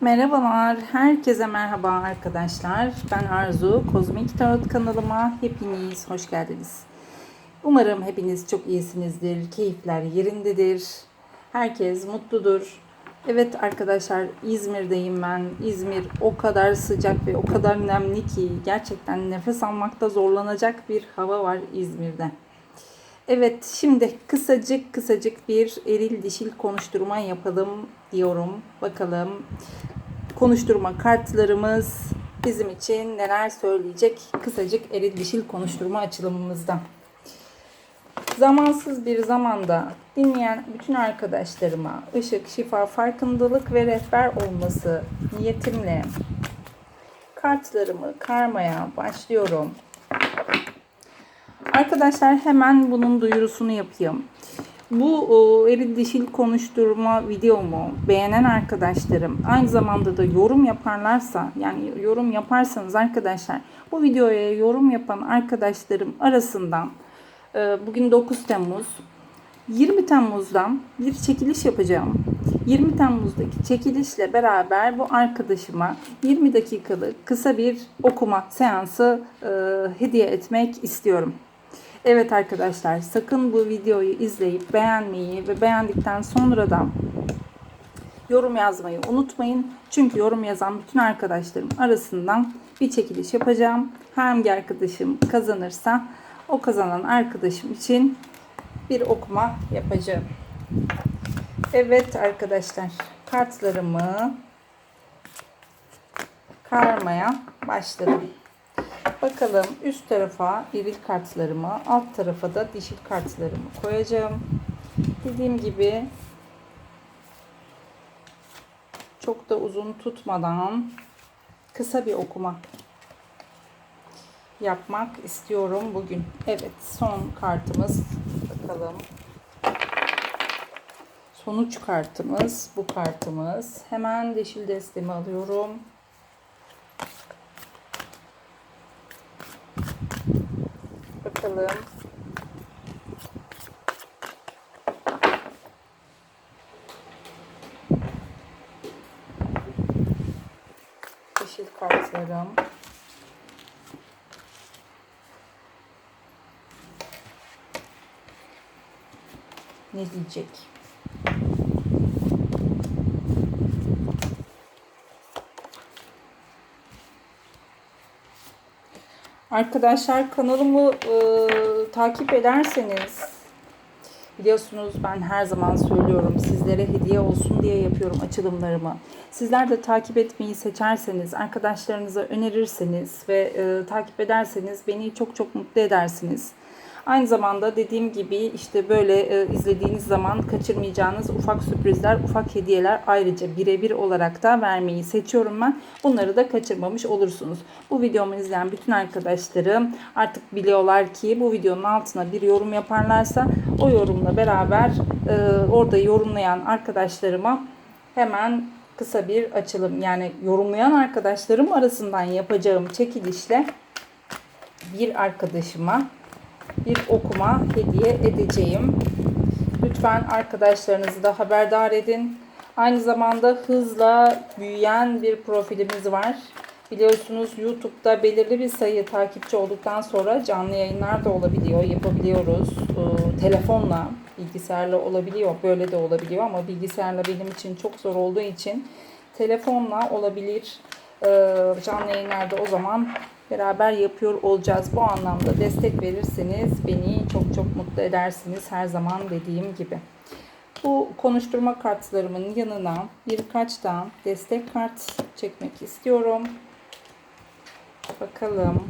Merhabalar, herkese merhaba arkadaşlar. Ben Arzu, Kozmik Tarot kanalıma hepiniz hoş geldiniz. Umarım hepiniz çok iyisinizdir, keyifler yerindedir, herkes mutludur. Evet arkadaşlar, İzmir'deyim ben. İzmir o kadar sıcak ve o kadar nemli ki gerçekten nefes almakta zorlanacak bir hava var İzmir'de. Evet şimdi kısacık kısacık bir eril dişil konuşturma yapalım diyorum. Bakalım konuşturma kartlarımız bizim için neler söyleyecek kısacık eril dişil konuşturma açılımımızda. Zamansız bir zamanda dinleyen bütün arkadaşlarıma ışık, şifa, farkındalık ve rehber olması niyetimle kartlarımı karmaya başlıyorum. Arkadaşlar hemen bunun duyurusunu yapayım. Bu o, eril dişil konuşturma videomu beğenen arkadaşlarım aynı zamanda da yorum yaparlarsa yani yorum yaparsanız arkadaşlar bu videoya yorum yapan arkadaşlarım arasından e, bugün 9 Temmuz 20 Temmuz'dan bir çekiliş yapacağım. 20 Temmuz'daki çekilişle beraber bu arkadaşıma 20 dakikalık kısa bir okuma seansı e, hediye etmek istiyorum. Evet arkadaşlar sakın bu videoyu izleyip beğenmeyi ve beğendikten sonra da yorum yazmayı unutmayın. Çünkü yorum yazan bütün arkadaşlarım arasından bir çekiliş yapacağım. Hangi arkadaşım kazanırsa o kazanan arkadaşım için bir okuma yapacağım. Evet arkadaşlar kartlarımı karmaya başladım. Bakalım üst tarafa eril kartlarımı, alt tarafa da dişil kartlarımı koyacağım. Dediğim gibi çok da uzun tutmadan kısa bir okuma yapmak istiyorum bugün. Evet son kartımız bakalım. Sonuç kartımız bu kartımız. Hemen dişil destemi alıyorum. Bakalım. Yeşil kartlarım. Ne diyecek? Arkadaşlar kanalımı e, takip ederseniz biliyorsunuz ben her zaman söylüyorum sizlere hediye olsun diye yapıyorum açılımlarımı. Sizler de takip etmeyi seçerseniz, arkadaşlarınıza önerirseniz ve e, takip ederseniz beni çok çok mutlu edersiniz. Aynı zamanda dediğim gibi işte böyle e, izlediğiniz zaman kaçırmayacağınız ufak sürprizler, ufak hediyeler ayrıca birebir olarak da vermeyi seçiyorum ben. Bunları da kaçırmamış olursunuz. Bu videomu izleyen bütün arkadaşlarım artık biliyorlar ki bu videonun altına bir yorum yaparlarsa o yorumla beraber e, orada yorumlayan arkadaşlarıma hemen kısa bir açılım yani yorumlayan arkadaşlarım arasından yapacağım çekilişle bir arkadaşıma bir okuma hediye edeceğim. Lütfen arkadaşlarınızı da haberdar edin. Aynı zamanda hızla büyüyen bir profilimiz var. Biliyorsunuz YouTube'da belirli bir sayı takipçi olduktan sonra canlı yayınlar da olabiliyor, yapabiliyoruz. Ee, telefonla, bilgisayarla olabiliyor, böyle de olabiliyor ama bilgisayarla benim için çok zor olduğu için telefonla olabilir. Ee, canlı yayınlarda o zaman beraber yapıyor olacağız. Bu anlamda destek verirseniz beni çok çok mutlu edersiniz her zaman dediğim gibi. Bu konuşturma kartlarımın yanına birkaç da destek kart çekmek istiyorum. Bakalım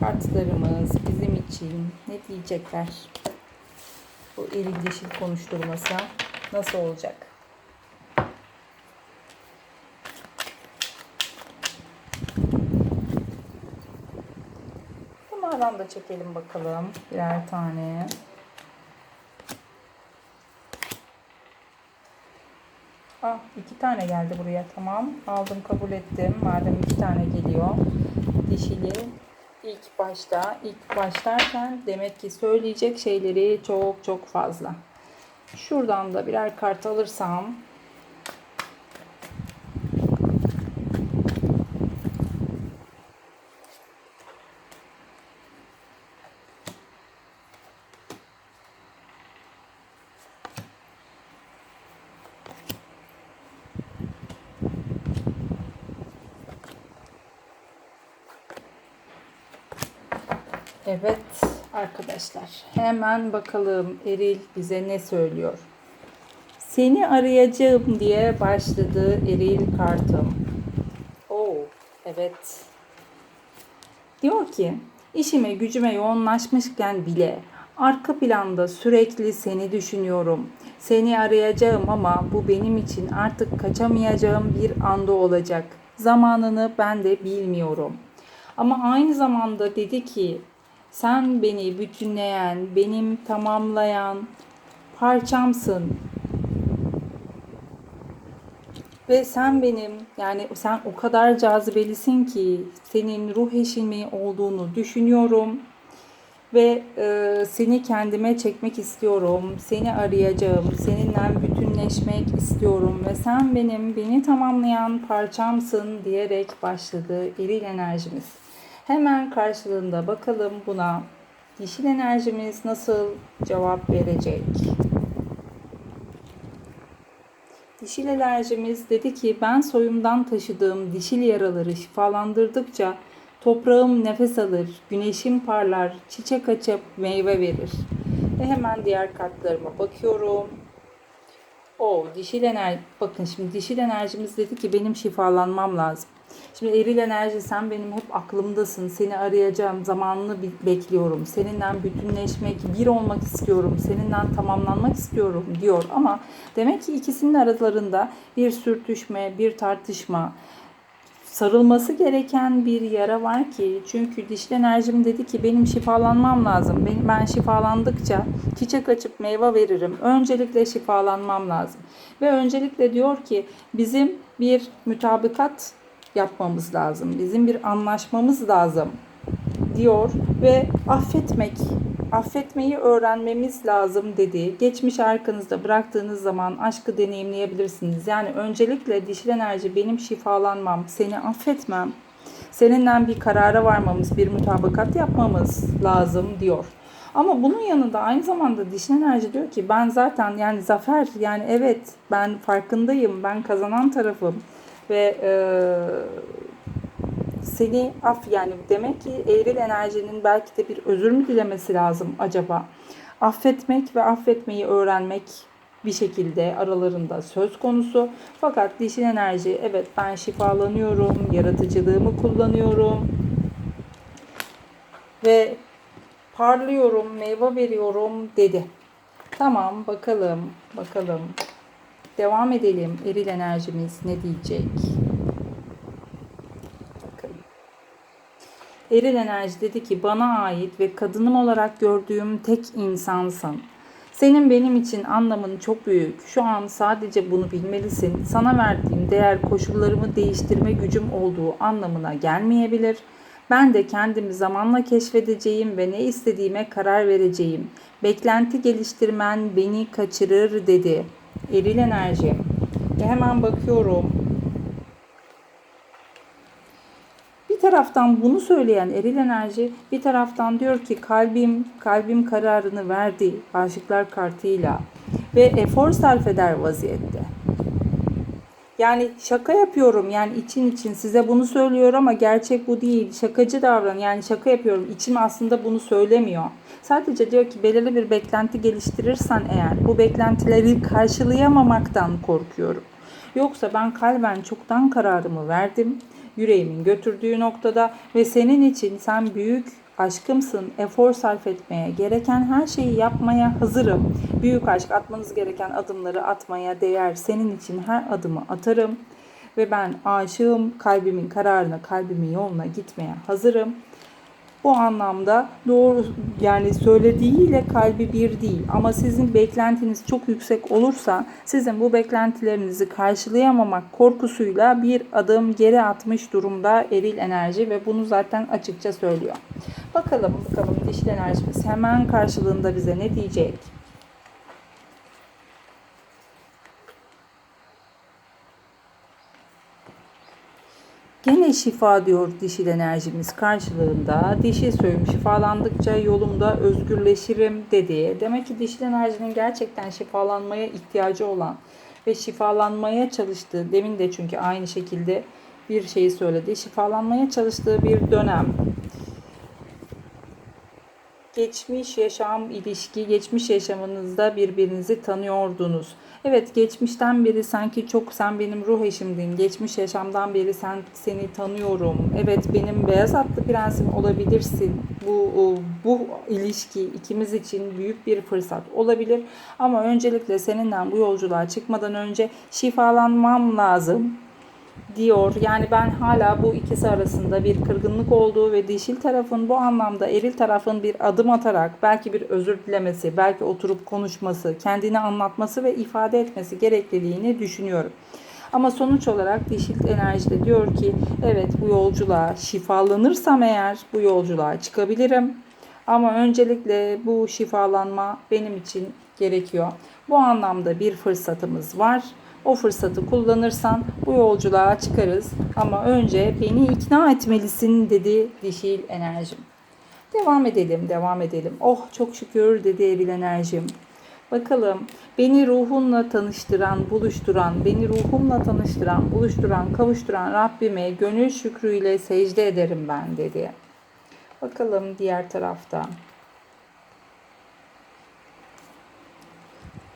kartlarımız bizim için ne diyecekler? Bu eril dişil konuşturması nasıl olacak? Bunlardan da çekelim bakalım birer tane. Ah iki tane geldi buraya tamam. Aldım kabul ettim. Madem iki tane geliyor. Dişili ilk başta ilk başlarken demek ki söyleyecek şeyleri çok çok fazla. Şuradan da birer kart alırsam Evet arkadaşlar hemen bakalım Eril bize ne söylüyor. Seni arayacağım diye başladı Eril kartım. Oo evet. Diyor ki işime gücüme yoğunlaşmışken bile arka planda sürekli seni düşünüyorum. Seni arayacağım ama bu benim için artık kaçamayacağım bir anda olacak. Zamanını ben de bilmiyorum. Ama aynı zamanda dedi ki sen beni bütünleyen, benim tamamlayan parçamsın. Ve sen benim yani sen o kadar cazibelisin ki senin ruh eşimi olduğunu düşünüyorum ve e, seni kendime çekmek istiyorum. Seni arayacağım. Seninle bütünleşmek istiyorum ve sen benim beni tamamlayan parçamsın diyerek başladı eril enerjimiz. Hemen karşılığında bakalım buna dişil enerjimiz nasıl cevap verecek? Dişil enerjimiz dedi ki ben soyumdan taşıdığım dişil yaraları şifalandırdıkça toprağım nefes alır, güneşim parlar, çiçek açıp meyve verir. Ve hemen diğer kartlarıma bakıyorum. O dişil enerji bakın şimdi dişil enerjimiz dedi ki benim şifalanmam lazım. Şimdi eril enerji sen benim hep aklımdasın. Seni arayacağım. Zamanını bekliyorum. Seninle bütünleşmek, bir olmak istiyorum. Seninle tamamlanmak istiyorum diyor. Ama demek ki ikisinin aralarında bir sürtüşme, bir tartışma, sarılması gereken bir yara var ki çünkü dişli enerjim dedi ki benim şifalanmam lazım. Ben, ben şifalandıkça çiçek açıp meyve veririm. Öncelikle şifalanmam lazım. Ve öncelikle diyor ki bizim bir mütabakat yapmamız lazım. Bizim bir anlaşmamız lazım diyor ve affetmek, affetmeyi öğrenmemiz lazım dedi. Geçmiş arkanızda bıraktığınız zaman aşkı deneyimleyebilirsiniz. Yani öncelikle dişil enerji benim şifalanmam, seni affetmem, seninle bir karara varmamız, bir mutabakat yapmamız lazım diyor. Ama bunun yanında aynı zamanda dişil enerji diyor ki ben zaten yani zafer yani evet ben farkındayım ben kazanan tarafım ve e, seni af yani demek ki eğril enerjinin belki de bir özür mü dilemesi lazım acaba? Affetmek ve affetmeyi öğrenmek bir şekilde aralarında söz konusu. Fakat dişil enerji evet ben şifalanıyorum, yaratıcılığımı kullanıyorum ve parlıyorum, meyve veriyorum dedi. Tamam bakalım, bakalım. Devam edelim. Eril enerjimiz ne diyecek? Bakın. Eril enerji dedi ki bana ait ve kadınım olarak gördüğüm tek insansın. Senin benim için anlamın çok büyük. Şu an sadece bunu bilmelisin. Sana verdiğim değer koşullarımı değiştirme gücüm olduğu anlamına gelmeyebilir. Ben de kendimi zamanla keşfedeceğim ve ne istediğime karar vereceğim. Beklenti geliştirmen beni kaçırır dedi. Eril enerji. Ve hemen bakıyorum. Bir taraftan bunu söyleyen eril enerji bir taraftan diyor ki kalbim kalbim kararını verdi aşıklar kartıyla ve efor sarf eder vaziyette. Yani şaka yapıyorum yani için için size bunu söylüyor ama gerçek bu değil. Şakacı davran yani şaka yapıyorum. İçim aslında bunu söylemiyor. Sadece diyor ki belirli bir beklenti geliştirirsen eğer bu beklentileri karşılayamamaktan korkuyorum. Yoksa ben kalben çoktan kararımı verdim. Yüreğimin götürdüğü noktada ve senin için sen büyük aşkımsın. Efor sarf etmeye, gereken her şeyi yapmaya hazırım. Büyük aşk atmanız gereken adımları atmaya değer. Senin için her adımı atarım ve ben aşığım. Kalbimin kararına, kalbimin yoluna gitmeye hazırım. Bu anlamda doğru yani söylediğiyle kalbi bir değil ama sizin beklentiniz çok yüksek olursa sizin bu beklentilerinizi karşılayamamak korkusuyla bir adım geri atmış durumda eril enerji ve bunu zaten açıkça söylüyor. Bakalım bakalım dişil enerjimiz hemen karşılığında bize ne diyecek? Gene şifa diyor dişil enerjimiz karşılığında. Dişi soyum şifalandıkça yolumda özgürleşirim dedi. Demek ki dişil enerjinin gerçekten şifalanmaya ihtiyacı olan ve şifalanmaya çalıştığı, demin de çünkü aynı şekilde bir şeyi söyledi. Şifalanmaya çalıştığı bir dönem. geçmiş yaşam ilişki, geçmiş yaşamınızda birbirinizi tanıyordunuz. Evet geçmişten beri sanki çok sen benim ruh eşimdin. Geçmiş yaşamdan beri sen seni tanıyorum. Evet benim beyaz atlı prensim olabilirsin. Bu bu ilişki ikimiz için büyük bir fırsat olabilir. Ama öncelikle seninle bu yolculuğa çıkmadan önce şifalanmam lazım diyor. Yani ben hala bu ikisi arasında bir kırgınlık olduğu ve dişil tarafın bu anlamda eril tarafın bir adım atarak belki bir özür dilemesi, belki oturup konuşması, kendini anlatması ve ifade etmesi gerekliliğini düşünüyorum. Ama sonuç olarak dişil enerjide diyor ki evet bu yolculuğa şifalanırsam eğer bu yolculuğa çıkabilirim. Ama öncelikle bu şifalanma benim için gerekiyor. Bu anlamda bir fırsatımız var. O fırsatı kullanırsan bu yolculuğa çıkarız. Ama önce beni ikna etmelisin dedi dişil enerjim. Devam edelim, devam edelim. Oh çok şükür dedi eril enerjim. Bakalım beni ruhunla tanıştıran, buluşturan, beni ruhumla tanıştıran, buluşturan, kavuşturan Rabbime gönül şükrüyle secde ederim ben dedi. Bakalım diğer tarafta.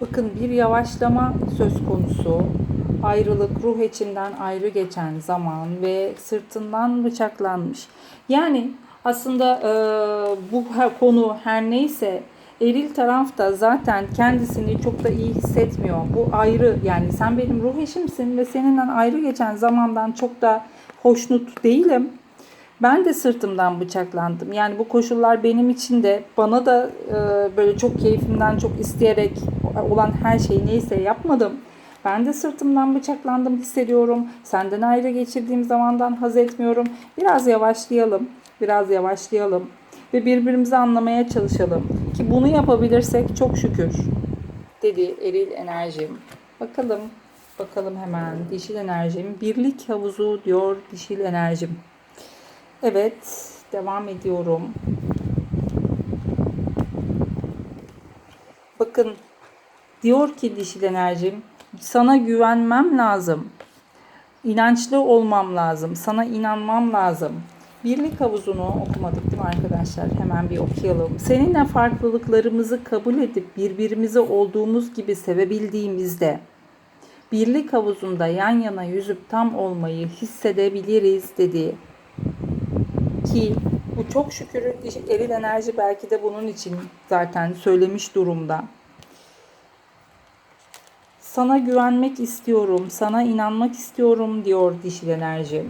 Bakın bir yavaşlama söz konusu. Ayrılık, ruh içinden ayrı geçen zaman ve sırtından bıçaklanmış. Yani aslında e, bu konu her neyse eril taraf da zaten kendisini çok da iyi hissetmiyor. Bu ayrı yani sen benim ruh eşimsin ve seninle ayrı geçen zamandan çok da hoşnut değilim. Ben de sırtımdan bıçaklandım. Yani bu koşullar benim için de bana da e, böyle çok keyfimden çok isteyerek olan her şeyi neyse yapmadım. Ben de sırtımdan bıçaklandım hissediyorum. Senden ayrı geçirdiğim zamandan haz etmiyorum. Biraz yavaşlayalım. Biraz yavaşlayalım. Ve birbirimizi anlamaya çalışalım. Ki bunu yapabilirsek çok şükür. Dedi eril enerjim. Bakalım. Bakalım hemen dişil enerjim. Birlik havuzu diyor dişil enerjim. Evet, devam ediyorum. Bakın diyor ki dişil enerjim, sana güvenmem lazım. İnançlı olmam lazım. Sana inanmam lazım. Birlik havuzunu okumadık değil mi arkadaşlar? Hemen bir okuyalım. Seninle farklılıklarımızı kabul edip birbirimizi olduğumuz gibi sevebildiğimizde birlik havuzunda yan yana yüzüp tam olmayı hissedebiliriz dedi ki bu çok şükür eril enerji belki de bunun için zaten söylemiş durumda. Sana güvenmek istiyorum, sana inanmak istiyorum diyor dişil enerji.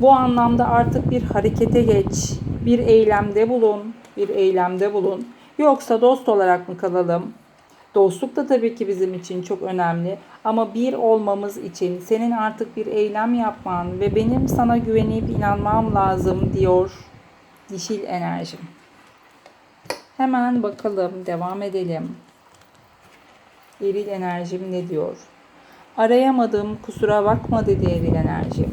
Bu anlamda artık bir harekete geç, bir eylemde bulun, bir eylemde bulun. Yoksa dost olarak mı kalalım? Dostluk da tabii ki bizim için çok önemli ama bir olmamız için senin artık bir eylem yapman ve benim sana güvenip inanmam lazım diyor dişil enerjim. Hemen bakalım, devam edelim. Eril enerjim ne diyor? Arayamadım, kusura bakma dedi eril enerjim.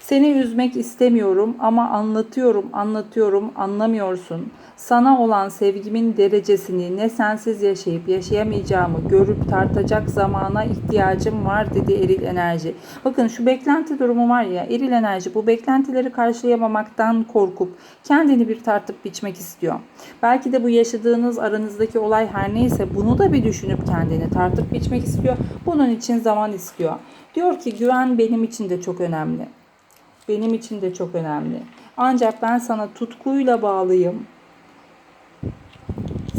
Seni üzmek istemiyorum ama anlatıyorum, anlatıyorum, anlamıyorsun. Sana olan sevgimin derecesini ne sensiz yaşayıp yaşayamayacağımı görüp tartacak zamana ihtiyacım var dedi eril enerji. Bakın şu beklenti durumu var ya eril enerji bu beklentileri karşılayamamaktan korkup kendini bir tartıp biçmek istiyor. Belki de bu yaşadığınız aranızdaki olay her neyse bunu da bir düşünüp kendini tartıp biçmek istiyor. Bunun için zaman istiyor. Diyor ki güven benim için de çok önemli. Benim için de çok önemli. Ancak ben sana tutkuyla bağlıyım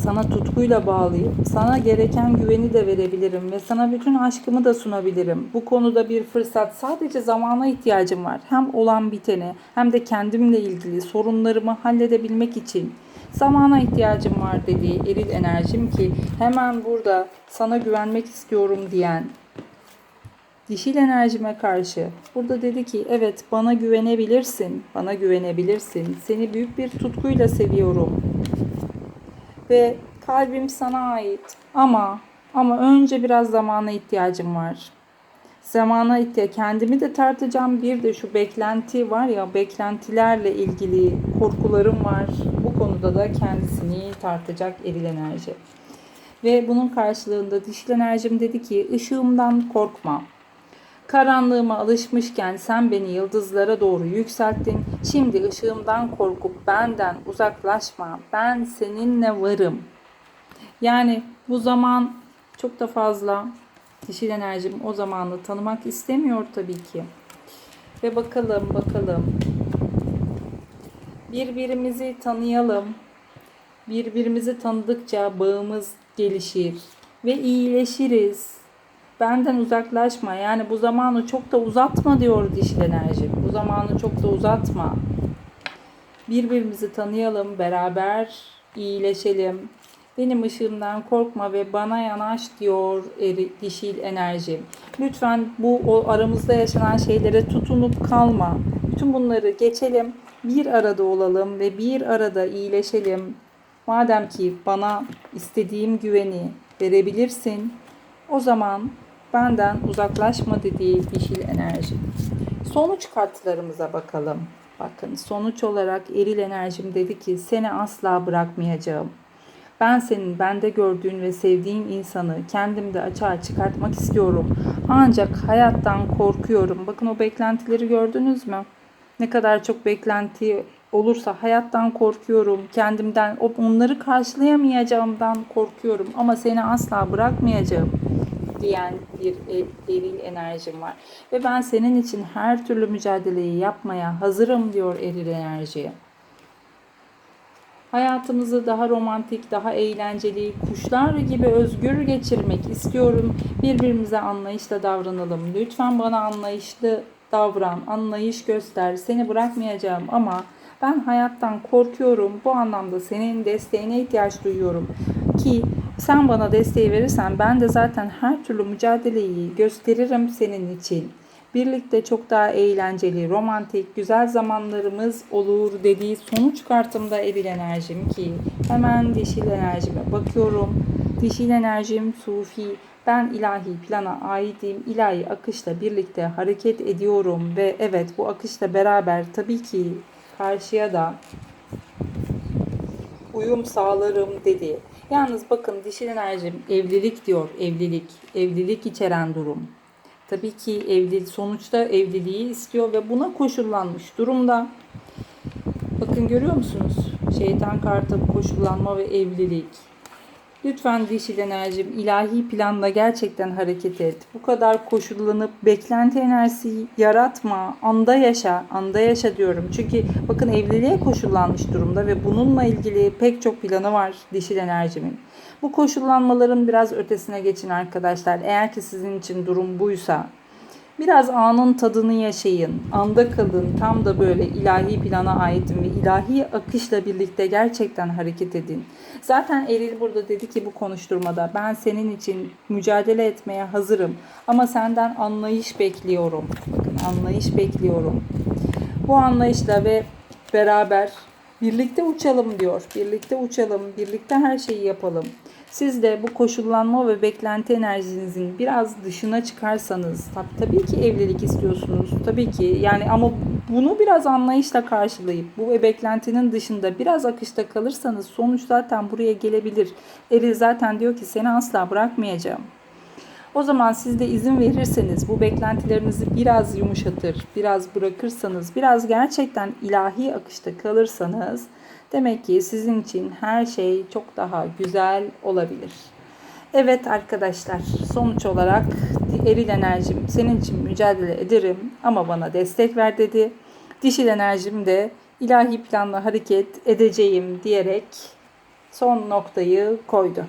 sana tutkuyla bağlıyım. Sana gereken güveni de verebilirim ve sana bütün aşkımı da sunabilirim. Bu konuda bir fırsat sadece zamana ihtiyacım var. Hem olan bitene hem de kendimle ilgili sorunlarımı halledebilmek için zamana ihtiyacım var dediği eril enerjim ki hemen burada sana güvenmek istiyorum diyen dişil enerjime karşı burada dedi ki evet bana güvenebilirsin, bana güvenebilirsin. Seni büyük bir tutkuyla seviyorum ve kalbim sana ait. Ama ama önce biraz zamana ihtiyacım var. Zamana ihtiyaç. Kendimi de tartacağım. Bir de şu beklenti var ya beklentilerle ilgili korkularım var. Bu konuda da kendisini tartacak eril enerji. Ve bunun karşılığında dişil enerjim dedi ki ışığımdan korkma. Karanlığıma alışmışken sen beni yıldızlara doğru yükselttin. Şimdi ışığımdan korkup benden uzaklaşma. Ben seninle varım. Yani bu zaman çok da fazla dişil enerjim o zamanı tanımak istemiyor tabii ki. Ve bakalım bakalım. Birbirimizi tanıyalım. Birbirimizi tanıdıkça bağımız gelişir ve iyileşiriz. Benden uzaklaşma. Yani bu zamanı çok da uzatma diyor dişil enerji. Bu zamanı çok da uzatma. Birbirimizi tanıyalım, beraber iyileşelim. Benim ışığımdan korkma ve bana yanaş diyor eri, dişil enerjim. Lütfen bu o aramızda yaşanan şeylere tutunup kalma. Bütün bunları geçelim. Bir arada olalım ve bir arada iyileşelim. Madem ki bana istediğim güveni verebilirsin, o zaman benden uzaklaşma dediği dişil enerji. Sonuç kartlarımıza bakalım. Bakın sonuç olarak eril enerjim dedi ki seni asla bırakmayacağım. Ben senin bende gördüğün ve sevdiğin insanı kendimde açığa çıkartmak istiyorum. Ancak hayattan korkuyorum. Bakın o beklentileri gördünüz mü? Ne kadar çok beklenti olursa hayattan korkuyorum. Kendimden onları karşılayamayacağımdan korkuyorum ama seni asla bırakmayacağım diyen bir eril enerjim var. Ve ben senin için her türlü mücadeleyi yapmaya hazırım diyor eril enerjiye. Hayatımızı daha romantik, daha eğlenceli, kuşlar gibi özgür geçirmek istiyorum. Birbirimize anlayışla davranalım. Lütfen bana anlayışlı davran, anlayış göster. Seni bırakmayacağım ama ben hayattan korkuyorum. Bu anlamda senin desteğine ihtiyaç duyuyorum. Ki sen bana desteği verirsen ben de zaten her türlü mücadeleyi gösteririm senin için. Birlikte çok daha eğlenceli, romantik, güzel zamanlarımız olur dediği sonuç kartımda eril enerjim ki hemen dişil enerjime bakıyorum. Dişil enerjim sufi, ben ilahi plana aitim, ilahi akışla birlikte hareket ediyorum ve evet bu akışla beraber tabii ki karşıya da uyum sağlarım dedi. Yalnız bakın dişil enerjim evlilik diyor, evlilik, evlilik içeren durum. Tabii ki evli sonuçta evliliği istiyor ve buna koşullanmış durumda. Bakın görüyor musunuz? Şeytan kartı koşullanma ve evlilik. Lütfen dişil enerjim ilahi planla gerçekten hareket et. Bu kadar koşullanıp beklenti enerjisi yaratma. Anda yaşa. Anda yaşa diyorum. Çünkü bakın evliliğe koşullanmış durumda ve bununla ilgili pek çok planı var dişil enerjimin. Bu koşullanmaların biraz ötesine geçin arkadaşlar. Eğer ki sizin için durum buysa Biraz anın tadını yaşayın. Anda kalın. Tam da böyle ilahi plana aitim ve ilahi akışla birlikte gerçekten hareket edin. Zaten Eril burada dedi ki bu konuşturmada ben senin için mücadele etmeye hazırım. Ama senden anlayış bekliyorum. Bakın anlayış bekliyorum. Bu anlayışla ve beraber birlikte uçalım diyor. Birlikte uçalım, birlikte her şeyi yapalım. Siz de bu koşullanma ve beklenti enerjinizin biraz dışına çıkarsanız tabii, tabii ki evlilik istiyorsunuz. Tabii ki yani ama bunu biraz anlayışla karşılayıp bu ve beklentinin dışında biraz akışta kalırsanız sonuç zaten buraya gelebilir. Eril zaten diyor ki seni asla bırakmayacağım. O zaman siz de izin verirseniz bu beklentilerinizi biraz yumuşatır, biraz bırakırsanız, biraz gerçekten ilahi akışta kalırsanız Demek ki sizin için her şey çok daha güzel olabilir. Evet arkadaşlar sonuç olarak eril enerjim senin için mücadele ederim ama bana destek ver dedi. Dişil enerjim de ilahi planla hareket edeceğim diyerek son noktayı koydu.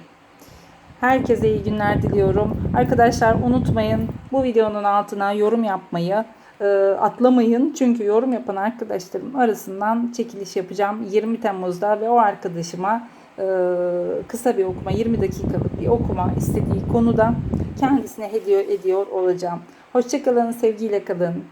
Herkese iyi günler diliyorum. Arkadaşlar unutmayın bu videonun altına yorum yapmayı, e, atlamayın. Çünkü yorum yapan arkadaşlarım arasından çekiliş yapacağım 20 Temmuz'da ve o arkadaşıma e, kısa bir okuma 20 dakikalık bir okuma istediği konuda kendisine hediye ediyor olacağım. Hoşçakalın, sevgiyle kalın.